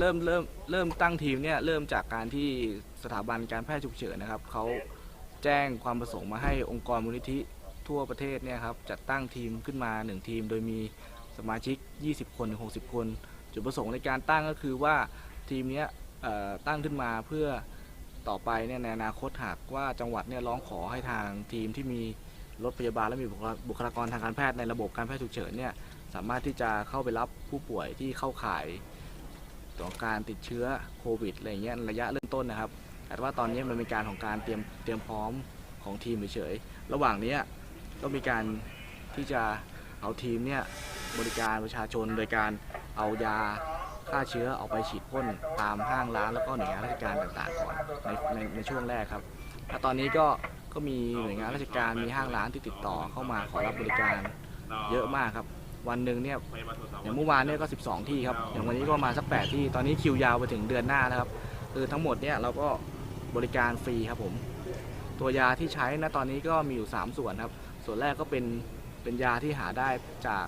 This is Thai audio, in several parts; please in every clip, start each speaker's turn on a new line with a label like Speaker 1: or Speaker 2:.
Speaker 1: เริ่มเริ่มเริ่มตั้งทีมเนี่ยเริ่มจากการที่สถาบันการแพทย์ฉุกเฉินนะครับเขาแจ้งความประสงค์มาให้องค์กรมูลนิธิทั่วประเทศเนี่ยครับจัดตั้งทีมขึ้นมา 1 ทีม โดยมีสมาชิก 20 คนถึง60 คน จุดประสงค์ในการตั้งก็คือว่าทีมนี้ตั้งขึ้นมาเพื่อต่อไปเนี่ยในอนาคตหากว่าจังหวัดเนี่ยร้องขอให้ทางทีมที่มีรถพยาบาลและมีบุคลากรทางการแพทย์ในระบบการแพทย์ฉุกเฉินเนี่ยสามารถที่จะเข้าไปรับผู้ป่วยที่เข้าข่าย ต่อการติดเชื้อโควิดอะไรเงี้ยระยะเริ่มต้นนะครับแต่ว่าตอนนี้มันเป็นการของการเตรียมเตรียมพร้อมของทีมเฉยๆระหว่างนี้ยก็มีการที่จะเอาทีมเนี่ยบริการประชาชนโดยการเอายาฆ่าเชื้อออกไปฉีดพ่นตามห้างร้านแล้วก็หน่วยงานราชการต่างๆก่อนในในในช่วงแรกครับและตอนนี้ก็ก็มีหน่วยงานราชการมีห้างร้านที่ติดต่อเข้ามาขอรับบริการเยอะมากครับ วันหนึ่งเนี่ยอย่างเมื่อวานเนี่ยก็ 12 ที่ครับอย่างวันนี้ก็ประมาณสัก 8 ที่ ตอนนี้คิวยาวไปถึงเดือนหน้านะครับคือทั้งหมดเนี่ยเราก็บริการฟรีครับผม ตัวยาที่ใช้นะตอนนี้ก็มีอยู่ 3 ส่วนครับ ส่วนแรกก็เป็นเป็นยาที่หาได้จาก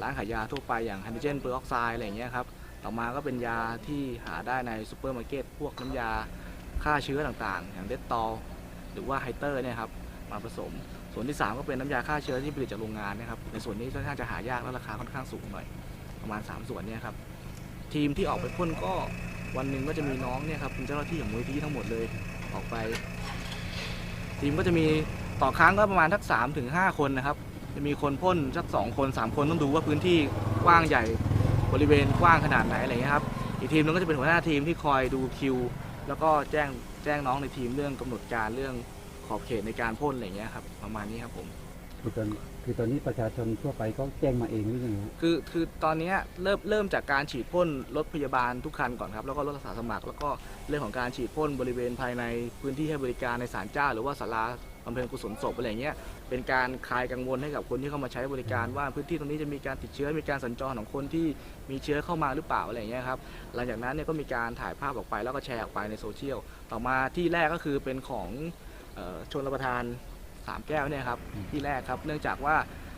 Speaker 1: ร้านขายยาทั่วไปอย่างไฮโดรเจนเปอร์ออกไซด์อะไรอย่างเงี้ยครับต่อมาก็เป็นยาที่หาได้ในซูเปอร์มาร์เก็ตพวกน้ำยาฆ่าเชื้อต่างๆ อย่างเดตตอลหรือว่าไฮเตอร์เนี่ยครับมาผสม ส่วนที่ 3 ก็เป็นน้ำยาฆ่าเชื้อที่ผลิตจากโรงงานนะครับในส่วนนี้ค่อนข้างจะหายากและราคาค่อนข้างสูงหน่อยประมาณ 3 ส่วนเนี่ยครับทีมที่ออกไปพ่นก็วันหนึ่งก็จะมีน้องเนี่ยครับเป็นเจ้าหน้าที่ของมูลนิธิทั้งหมดเลยออกไป ทีมก็จะมีต่อครั้งก็ประมาณทักสามถึงห้าคนนะครับ จะมีคนพ่นสักสองคนสามคนต้องดูว่าพื้นที่กว้างใหญ่บริเวณกว้างขนาดไหนอะไรเงี้ยครับอีกทีมนึงก็จะเป็นหัวหน้าทีมที่คอยดูคิว แล้วก็แจ้งแจ้งน้องในทีมเรื่องกำหนดการเรื่อง อบเขตในการพ่นอะไรเงี้ยครับประมาณนี้ครับผม
Speaker 2: คือตอนคือตอนนี้ประชาชนทั่วไปก็แจ้งมาเองหรือยังไงฮะ
Speaker 1: คือคือตอนเนี้ยเริ่มเริ่มจากการฉีดพ่นรถพยาบาลทุกคันก่อนครับแล้วก็รถอาสาสมัคร แล้วก็เรื่องของการฉีดพ่นบริเวณภายในพื้นที่ให้บริการในศาลเจ้า หรือว่าศาลาบำเพ็ญกุศลศพอะไรเงี้ยเป็นการคลายกังวลให้กับคนที่เข้ามาใช้บริการว่าพื้นที่ตรงนี้จะมีการติดเชื้อมีการสัญจรของคนที่มีเชื้อเข้ามาหรือเปล่าอะไรเงี้ยครับหลังจากนั้นเนี่ยก็มีการถ่ายภาพออกไปแล้วก็แชร์ออกไปในโซเชียลต่อมาที่แรกก็คือเป็นของเอ่อ ชนรับประทานสามแก้วเนี่ยครับที่แรกครับเนื่องจากว่า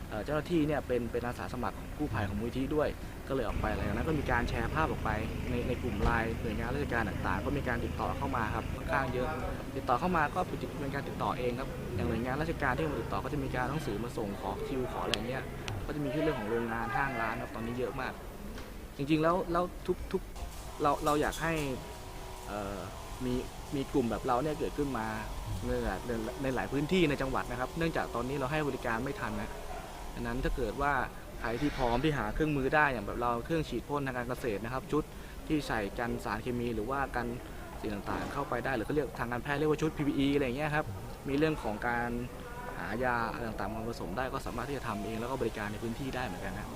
Speaker 1: เอ่อเจ้าหน้าที่เนี่ยเป็นเป็นอาสาสมัครของกู้ภัยของมูลที่ด้วย ก็เลยออกไปอะไรอย่างนั้นก็มีการแชร์ภาพออกไปในในกลุ่มไลน์หน่วยงานราชการต่างๆ ก็มีการติดต่อเข้ามาครับค่อนข้างเยอะ ติดต่อเข้ามาก็เป็นเป็นการติดต่อเองครับอย่างหน่วยงานราชการที่มาติดต่อก็จะมีการหนังสือมาส่งขอคิวขออะไรเงี้ยก็จะมีที่เรื่องของโรงงานห้างร้านครับตอนนี้เยอะมาก จริงๆแล้วแล้วทุกทุกเราเราอยากให้เอ่อ มีมีกลุ่มแบบเราเนี่ยเกิดขึ้นมาในหลายในหลายพื้นที่ในจังหวัดนะครับ เนื่องจากตอนนี้เราให้บริการไม่ทันนะดังนั้นถ้าเกิดว่าใครที่พร้อมที่หาเครื่องมือได้อย่างแบบเราเครื่องฉีดพ่นทางการเกษตรนะครับ ชุดที่ใส่กันสารเคมีหรือว่ากันสิ่งต่างๆ เข้าไปได้หรือก็เรียกทางการแพทย์เรียกว่าชุด PPE อะไรอย่างเงี้ยครับมีเรื่องของการหายาอะไรต่างๆมาผสมได้ก็สามารถที่จะทำเองแล้วก็บริการในพื้นที่ได้เหมือนกันนะครับ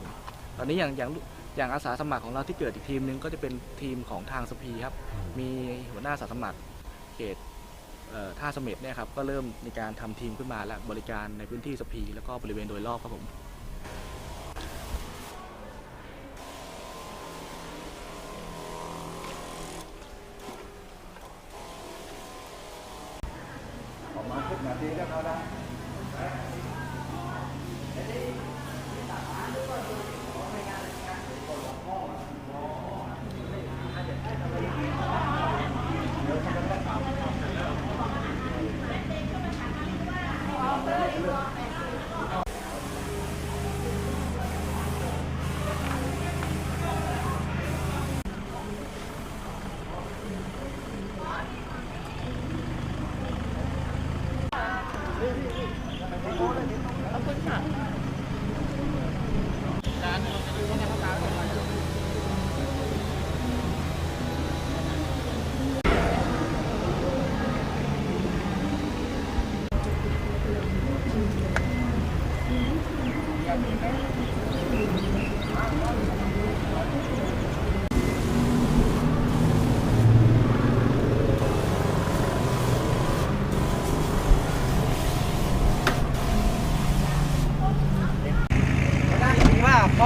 Speaker 1: ตอนนี้อย่างอย่าง อย่างอาสาสมัครของเราที่เกิดอีกทีมหนึงก็จะเป็นทีมของทางสพีครับ มีหัวหน้าอาสาสมัครเขตเอ่อท่าเสม็ดเนี่ยครับก็เริ่มมีการทำทีมขึ้นมาและบริการในพื้นที่สพีแล้วก็บริเวณโดยรอบครับผม
Speaker 3: ว่าข้อ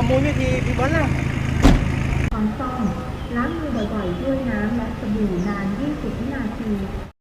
Speaker 3: มูลวิธีพี่บอลนะ
Speaker 4: พร้อมซ่องล้างมือบ่อยๆด้วยน้ำและสบู่นาน 20 วินาที